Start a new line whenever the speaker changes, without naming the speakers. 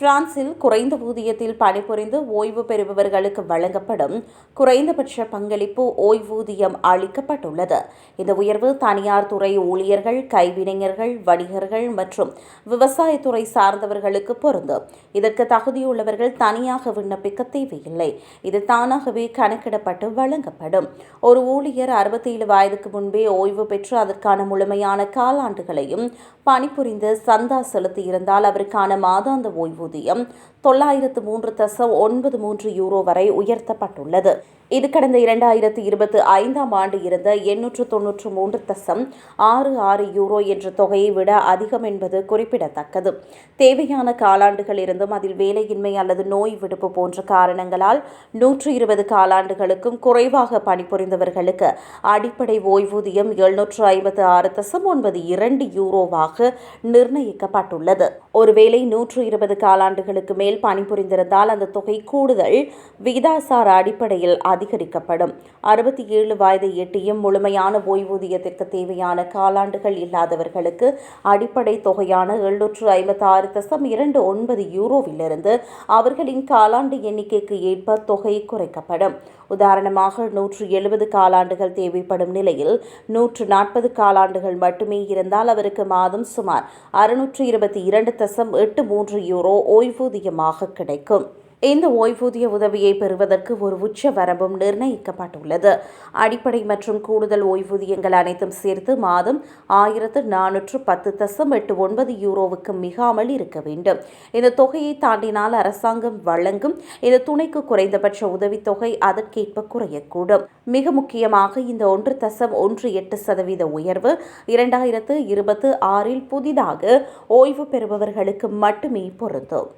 பிரான்சில் குறைந்த ஊதியத்தில் பணிபுரிந்து ஓய்வு பெறுபவர்களுக்கு வழங்கப்படும் குறைந்தபட்ச பங்களிப்பு ஓய்வூதியம் அளிக்கப்பட்டுள்ளது. இந்த உயர்வு தனியார் துறை ஊழியர்கள் கைவினைஞர்கள் வணிகர்கள் மற்றும் விவசாயத்துறை சார்ந்தவர்களுக்கு பொருந்தும். இதற்கு தகுதியுள்ளவர்கள் தனியாக விண்ணப்பிக்க தேவையில்லை. இது தானாகவே கணக்கிடப்பட்டு வழங்கப்படும். ஒரு ஊழியர் அறுபத்தேழு வயதுக்கு முன்பே ஓய்வு பெற்று அதற்கான முழுமையான காலாண்டுகளையும் பணிபுரிந்து சந்தா செலுத்தியிருந்தால் அவருக்கான மாதாந்த ஓய்வூதியம் ஊதியம் தொள்ளாயிரத்து மூன்று தசம் ஒன்பது மூன்று யூரோ வரை உயர்த்தப்பட்டுள்ளது. இது கடந்த இரண்டாயிரத்து இருபத்தி ஐந்தாம் ஆண்டு இருந்த எண்ணூற்று தொன்னூற்று மூன்று தசம் ஆறு ஆறு யூரோ என்ற தொகையை விட அதிகம் என்பது குறிப்பிடத்தக்கது. தேவையான காலாண்டுகள் இருந்தும் அதில் வேலையின்மை அல்லது நோய் விடுப்பு போன்ற காரணங்களால் நூற்று இருபது காலாண்டுகளுக்கும் குறைவாக பணிபுரிந்தவர்களுக்கு அடிப்படை ஓய்வூதியம் எழுநூற்று ஐம்பத்து ஆறு தசம் ஒன்பது இரண்டு யூரோவாக நிர்ணயிக்கப்பட்டுள்ளது. ஒருவேளை நூற்று இருபது கால காலாண்டுகளுக்கு மேல் பணிபுரிந்திருந்தால் அந்த தொகை கூடுதல் விகிதாசார அடிப்படையில் அதிகரிக்கப்படும். அறுபத்தி ஏழு வயதை எட்டியும் முழுமையான ஓய்வூதியத்திற்கு தேவையான காலாண்டுகள் இல்லாதவர்களுக்கு அடிப்படை தொகையான எழுநூற்று ஐம்பத்தி ஆறு தசம் இரண்டு ஒன்பது யூரோவிலிருந்து அவர்களின் காலாண்டு எண்ணிக்கைக்கு ஏற்ப தொகை குறைக்கப்படும். உதாரணமாக நூற்று எழுபது காலாண்டுகள் தேவைப்படும் நிலையில் நூற்று நாற்பது காலாண்டுகள் மட்டுமே இருந்தால் அவருக்கு மாதம் சுமார் அறுநூற்று இருபத்தி இரண்டு தசம் எட்டு மூன்று யூரோ ஓய்வூதியமாக கிடைக்கும். இந்த ஓய்வூதிய உதவியை பெறுவதற்கு ஒரு உச்ச வரம்பும் நிர்ணயிக்கப்பட்டுள்ளது. அடிப்படை மற்றும் கூடுதல் ஓய்வூதியங்கள் அனைத்தும் சேர்த்து மாதம் ஆயிரத்து நானூற்று பத்து தசம் எட்டு ஒன்பது யூரோவுக்கு மிகாமல் இருக்க வேண்டும். இந்த தொகையை தாண்டினால் அரசாங்கம் வழங்கும் இந்த துணைக்கு குறைந்தபட்ச உதவித்தொகை அதற்கேற்ப குறையக்கூடும். மிக முக்கியமாக இந்த ஒன்று தசம் ஒன்று எட்டு சதவீத உயர்வு இரண்டாயிரத்து இருபத்து ஆறில் புதிதாக ஓய்வு பெறுபவர்களுக்கு மட்டுமே பொருந்தும்.